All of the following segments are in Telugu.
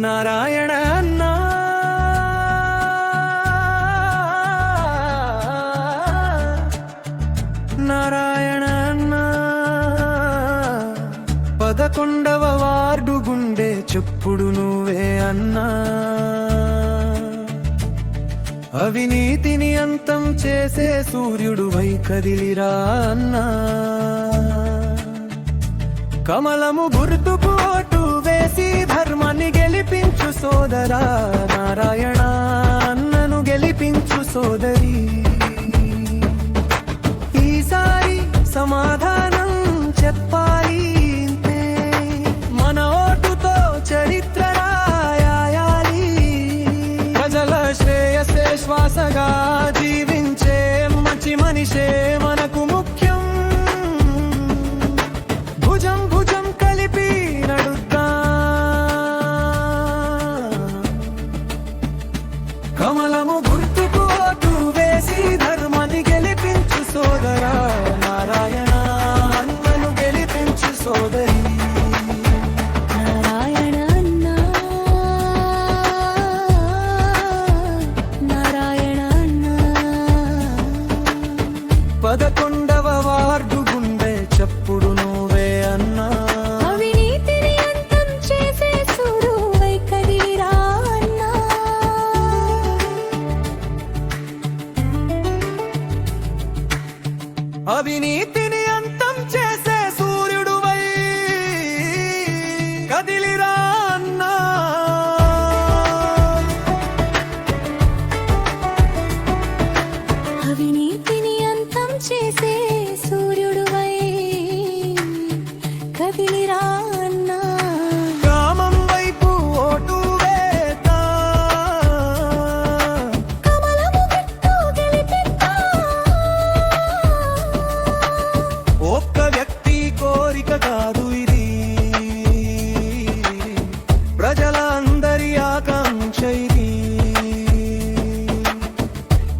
నారాయణ అన్నా. నారాయణ అన్నా. పదకొండవ వార్డు గుండె చెప్పుడు నువ్వే అన్నా. అవినీతిని అంతం చేసే సూర్యుడు వై కదిలిరా అన్నా. కమలము గుర్తుపో గెలిపించు సోదరా నారాయణ నన్ను గెలిపించు సోదరి. ఈసారి సమాధానం చెప్పాలి మన ఓటుతో చరిత్ర రాయాలి. ప్రజల శ్రేయసే శ్వాసగా జీవించే మంచి మనిషే.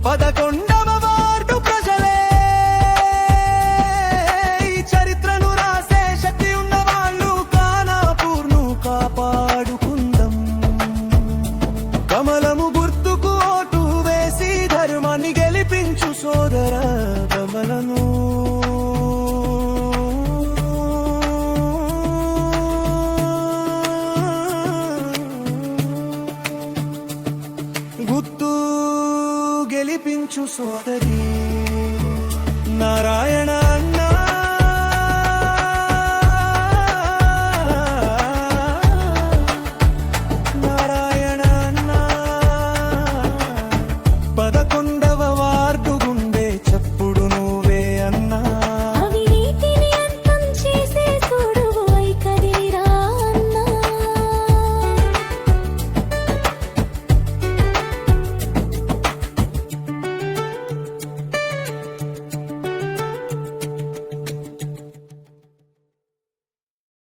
పదకొండవ వార్డు ప్రజలే. చరిత్రను రాసే శక్తి ఉన్న వాళ్ళు కానాపూర్ను కాపాడుకుందాం. కమలము గుర్తుకు ఓటు వేసి ధర్మాన్ని గెలిపించు సోదర కమలను. గుర్తు గెలిపించు సోదరి. నారాయణ